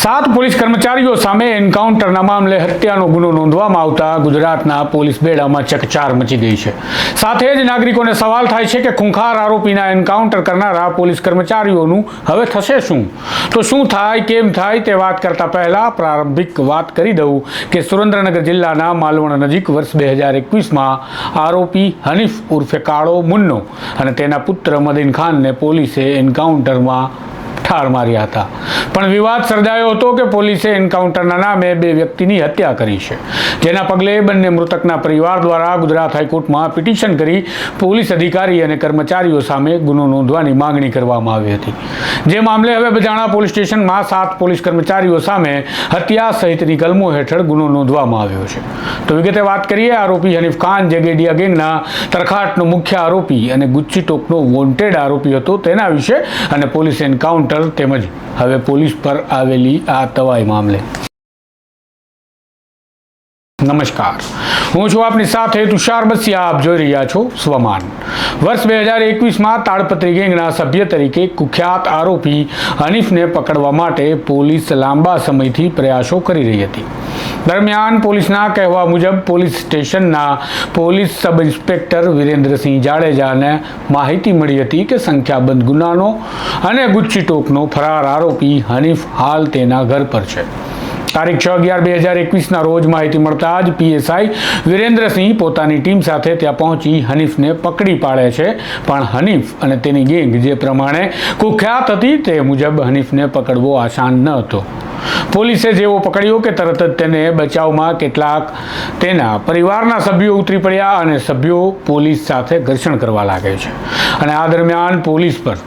સાત પોલીસ કર્મચારીઓ સામે એન્કાઉન્ટરના મામલે હત્યાનો ગુનો નોંધવામાં આવતા ગુજરાતના પોલીસ બેડામાં ચકચાર મચી ગઈ છે. સાથે જ નાગરિકોને સવાલ થાય છે કે ખૂંખાર આરોપીના એન્કાઉન્ટર કરનારા પોલીસ કર્મચારીઓનું હવે થશે શું? તો શું થાય, કેમ થાય તે વાત કરતા પહેલા પ્રારંભિક વાત કરી દઉં કે સુરેન્દ્રનગર જિલ્લાના માલવણ નજીક વર્ષ બે હજાર એકવીસમાં આરોપી હનીફ ઉર્ફે કાળો મુન્નો અને તેના પુત્ર મદીન ખાનને પોલીસે એન્કાઉન્ટરમાં ઠાર માર્યા હતા. પણ વિવાદ સર્જાયો હતો કે પોલીસે એન્કાઉન્ટરના નામે બે વ્યક્તિની હત્યા કરી છે. જેના પગલે બંને મૃતકના પરિવાર દ્વારા ગુજરાત હાઈકોર્ટમાં પિટિશન કરી પોલીસ અધિકારી અને કર્મચારીઓ સામે ગુનો નોંધવાની માંગણી કરવામાં આવી હતી. જે મામલે હવે બજાણા પોલીસ સ્ટેશનમાં સાત પોલીસ કર્મચારીઓ સામે હત્યા સહિતની કલમો હેઠળ ગુનો નોંધવામાં આવ્યો છે. તો વિગતે વાત કરીએ, આરોપી હનીફ ખાન, જે ગેડિયા ગેંગના તરખાટનો મુખ્ય આરોપી અને ગુચ્છી ટોકનો વોન્ટેડ આરોપી હતો તેના વિશે અને પોલીસ એન્કાઉન્ટર તેમજ હવે પોલીસ પર આવેલી આ તવાઈ મામલે. નમસ્કાર. હું છું આપની સાથે તુષાર બસિયા આપ જોઈ રહ્યા છો સ્વમાન. વર્ષ બે હજાર એકવીસમાં તાડપત્રી ગેંગના સભ્ય તરીકે કુખ્યાત આરોપી હનીફને પકડવા માટે પોલીસ લાંબા સમયથી પ્રયાસો કરી રહી હતી. દરમિયાન પોલીસના કહેવા મુજબ પોલીસ સ્ટેશનના પોલીસ સબ ઇન્સ્પેક્ટર વિરેન્દ્રસિંહ જાડેજાને માહિતી મળી હતી કે સંખ્યાબંધ ગુનાનો અને ગુચ્છી ટોકનો ફરાર આરોપી હનીફ હાલ તેના ઘર પર છે. તારીખ છ અગિયાર બે હજાર એકવીસના રોજ માહિતી મળતા જ પીએસઆઈ વિરેન્દ્રસિંહ પોતાની ટીમ સાથે ત્યાં પહોંચી હનીફને પકડી પાડે છે. પણ હનીફ અને તેની ગેંગ જે પ્રમાણે કુખ્યાત હતી તે મુજબ હનીફને પકડવો આસાન ન હતો. પોલીસે જેવો પકડ્યો કે તરત જ તેને બચાવમાં કેટલાક તેના પરિવારના સભ્યો ઉતરી પડ્યા અને સભ્યો પોલીસ સાથે ઘર્ષણ કરવા લાગે છે. અને આ દરમિયાન પોલીસ પર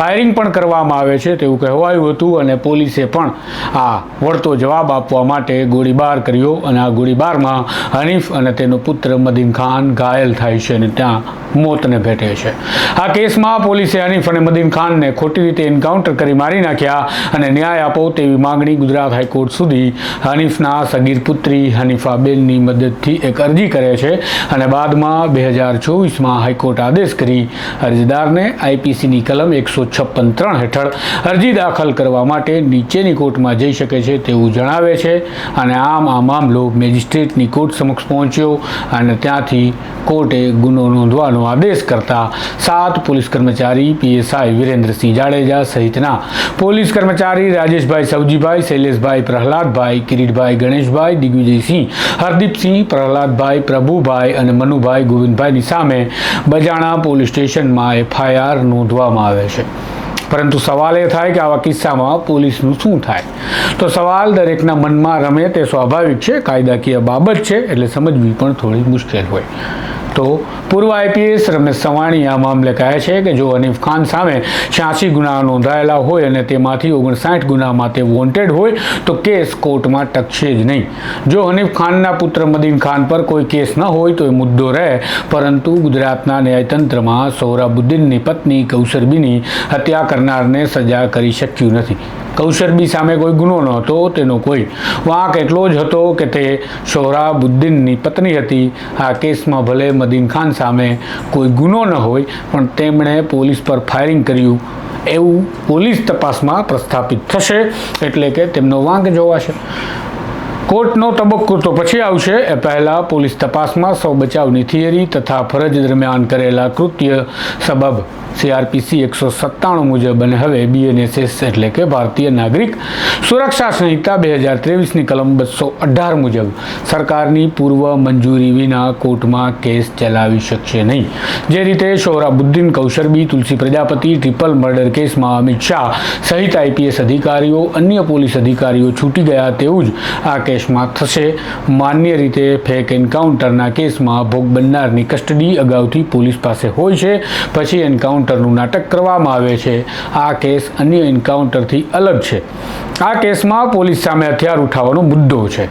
ફાયરિંગ પણ કરવામાં આવે છે તેવું કહેવાયું હતું અને પોલીસે પણ આ વળતો જવાબ આપવા માટે ગોળીબાર કર્યો અને આ ગોળીબારમાં હનીફ અને તેનો પુત્ર મદીન ખાન ઘાયલ થાય છે અને ત્યાં મોતને ભેટે છે. આ કેસમાં પોલીસે હનીફ અને મદીન ખાનને ખોટી રીતે એન્કાઉન્ટર કરી મારી નાખ્યા અને ન્યાય આપો તેવી માંગણી ગુજરાત હાઈકોર્ટ સુધી હનીફના સગીર પુત્રી હનીફાબેનની મદદથી એક અરજી કરે છે અને બાદમાં બે હજાર ચોવીસમાં હાઈકોર્ટ આદેશ કરી અરજદારને આઈપીસીની કલમ એકસો છપ્પન ત્રણ હેઠળ અરજી દાખલ કરવા માટે નીચેની કોર્ટમાં જઈ શકે છે તેવું જણાવે છે. અને આમ આ મામલો મેજિસ્ટ્રેટની કોર્ટ સમક્ષ પહોંચ્યો અને ત્યાંથી કોર્ટે ગુનો નોંધવાનો આદેશ કરતા સાત પોલીસ કર્મચારી, પીએસઆઈ વિરેન્દ્રસિંહ જાડેજા સહિતના પોલીસ કર્મચારી રાજેશભાઈ સવજીભાઈ, શૈલેષભાઈ પ્રહલાદભાઈ, કિરીટભાઈ ગણેશભાઈ, દિગ્વિજયસિંહ હરદીપસિંહ, પ્રહલાદભાઈ પ્રભુભાઈ અને મનુભાઈ ગોવિંદભાઈની સામે બજાણા પોલીસ સ્ટેશનમાં એફઆઈઆર નોંધવામાં આવે છે. પરંતુ સવાલ એ થાય કે આવા કિસ્સામાં પોલીસનું શું થાય? તો સવાલ દરેકના મનમાં રમે તે સ્વાભાવિક છે, કાયદાકીય બાબત છે, એટલે સમજવી પણ થોડી મુશ્કેલ હોય. તો પૂર્વ આઈપીએસ રમેશ સવાણી આ મામલે કહે છે કે જો હનીફ ખાન સામે છ્યાસી ગુના નોંધાયેલા હોય અને તેમાંથી ઓગણસાઠ ગુનામાં તે વોન્ટેડ હોય, તો કેસ કોર્ટમાં ટકશે જ નહીં. જો હનીફ ખાનના પુત્ર મદીન ખાન પર કોઈ કેસ ન હોય, તો એ મુદ્દો રહે. પરંતુ ગુજરાતના ન્યાયતંત્રમાં સોહરાબુદ્દીનની પત્ની કૌશરબીની હત્યા કરનારને સજા કરી શક્યું નથી. કૌશરબી સામે કોઈ ગુનો નહોતો તેનો કોઈ વાંક એટલો જ હતો કે તે સોહરાબુદ્દીનની પત્ની હતી. આ કેસમાં ભલે મદીન ખાન સામે કોઈ ગુનો ન હોય, પણ તેમણે પોલીસ પર ફાયરિંગ કર્યું. એવું પોલીસ તપાસમાં પ્રસ્થાપિત થશે એટલે કે તેમનો વાંક જોવાશે. કોર્ટનો તબક્કો તો પછી આવશે. એ પહેલાં પોલીસ તપાસમાં સૌ બચાવની થિયરી તથા ફરજ દરમિયાન કરેલા કૃત્ય સબબ સીઆરપીસી એકસો સત્તાણું મુજબ અને હવે બીએનએસએસ એટલે કે ભારતીય નાગરિક સુરક્ષા સંહિતા બે હજાર ત્રેવીસની કલમ બસો અઢાર મુજબ સરકારની પૂર્વ મંજૂરી વિના કોર્ટમાં કેસ ચલાવી શકશે નહીં. જે રીતે શોહરાબુદ્દીન કૌશરબી, તુલસી પ્રજાપતિ, ટ્રિપલ મર્ડર કેસમાં અમિત શાહ સહિત આઈપીએસ અધિકારીઓ, અન્ય પોલીસ અધિકારીઓ છૂટી ગયા તેવું જ આ કેસમાં થશે. માન્ય રીતે ફેક એન્કાઉન્ટરના કેસમાં ભોગ બનનારની કસ્ટડી અગાઉથી પોલીસ પાસે હોય છે. પછી એન્કાઉન્ટરનું નાટક કરવામાં આવે છે. આ કેસ અન્ય એન્કાઉન્ટરથી અલગ છે. આ કેસમાં પોલીસ સામે હથિયાર ઉઠાવવાનો મુદ્દો છે.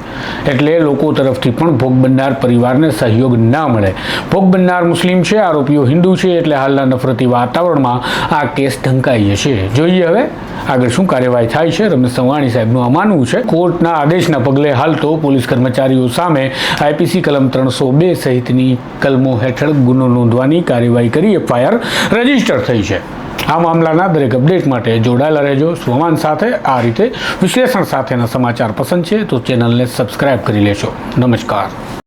એટલે લોકો તરફથી પણ ભોગ બનનાર પરિવારને સહયોગ ના મળે. ભોગ બનનાર મુસ્લિમ છે, આરોપીઓ હિન્દુ છે, એટલે હાલના નફરતી વાતાવરણમાં આ કેસ ઢંકાઈ જશે. જોઈએ હવે આગળ શું કાર્યવાહી થાય છે. રમેશ સવાણી સાહેબનું આ માનવું છે. કોર્ટના આદેશના પગલે હાલ તો પોલીસ કર્મચારીઓ સામે આઈપીસી કલમ ત્રણસો બે સહિતની કલમો હેઠળ ગુનો નોંધવાની કાર્યવાહી કરી એફઆઈઆર રજિસ્ટર થઈ છે. આ મામલાના દરેક અપડેટ માટે જોડાયેલા રહેજો. સ્વમાન સાથે આ રીતે વિશ્લેષણ સાથેના સમાચાર પસંદ છે તો ચેનલને સબસ્ક્રાઇબ કરી લેશો નમસ્કાર.